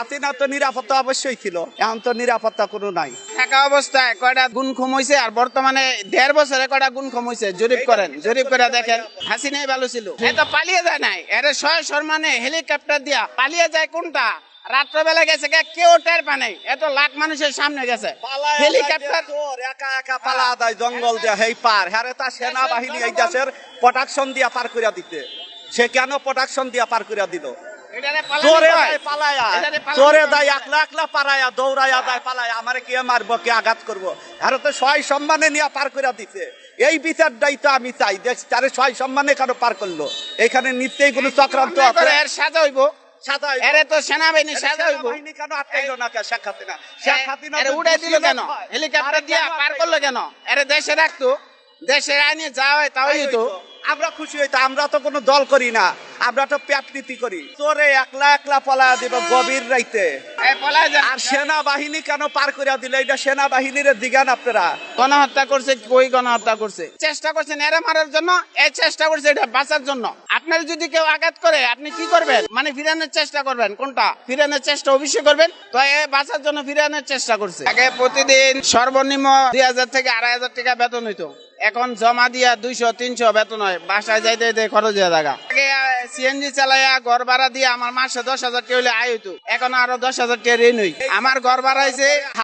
হাসিনা তো নিরাপত্তা অবশ্যই ছিল। এখন তো নিরাপত্তা কোনো নাই। থাকা অবস্থায় কয়টা গুণ কম হয়েছে আর বর্তমানে দেড় বছরে কয়টা গুণ কম হয়েছে জরিপ করেন জরিপ করে দেখেন। হাসিনাই ভালো ছিল। এ তো পালিয়ে যায় নাই। এর ছয় সম্মানে হেলিকপ্টার দিয়া পালিয়ে যায় কোনটা? রাত্রবেলা গেছে কে কেউ টের পা নাই। এত লাখ মানুষের সামনে গেছে। হেলিকপ্টার একা একা পালা দেয় জঙ্গল দিয়ে হেই পার। হ্যারে তা সেনাবাহিনী এই দেশের প্রোটেকশন দিয়া পার করিয়া দিতে। সে কেন প্রোটেকশন দিয়া পার করিয়া দিল? চোরে কয়। পালায়া চোরে কয়। একলা একলা পারায়া দৌড়াইয়া দেয় পালায়া আমারে কে মারবো কে আঘাত করব? আর তো সয় সম্মানে নিয়ে পার করে দিছে। এই বিচারটাই তো আমি চাই দেখ তারে সয় সম্মানে কেন পার করল? এখানে নিত্যই কোনো চক্রান্ত আছে? এর সাজা হইব। এরে তো সেনাবাহিনী সাজা হইব। কেন আটকাইলো না শেখ হাসিনা। শেখ হাসিনা এরে উড়াই দিল কেন? হেলিকপ্টার দিয়া পার করল কেন? এরে দেশে রাখতো দেশে আইনে যা হয় তাই হইতো। আমরা খুশি হইতো আমরা তো কোনো দল করি না। আমরা তো পেটনীতি করি। তোরে একলা একলা পলা দিব গভীর রাইতে। আর সেনাবাহিনী কেন পার করে দিলে? এটা সেনাবাহিনীর দিগান আপনারা। গণহত্যা করছে কই গণহত্যা করছে? চেষ্টা করছেন এরা মারার জন্য এই চেষ্টা করছে এটা বাঁচার জন্য। আপনার যদি কেউ আঘাত করে, আপনি কি করবেন? মানে ফিরানোর চেষ্টা করবেন। কোনটা? ফিরানোর চেষ্টা অবশ্যই করবেন। তো এ বাঁচার জন্য ফিরানোর চেষ্টা করছে। আগে প্রতিদিন সর্বনিম্ন দুই হাজার থেকে আড়াই হাজার টাকা বেতন হইতো। এখন জমা দিয়া দুইশো, তিনশো বেতন হয়। বাসায় যাইতে যাইতে খরচ হয়ে থাকা আগে সিএনজি চালাইয়া ঘর ভাড়া দিয়ে আমার মাসে দশ হাজার টাকা হইলে আয় হইতো। এখন আরও দশ হাজার টাকা ঋণ হই। আমার ঘর ভাড়া হয়েছে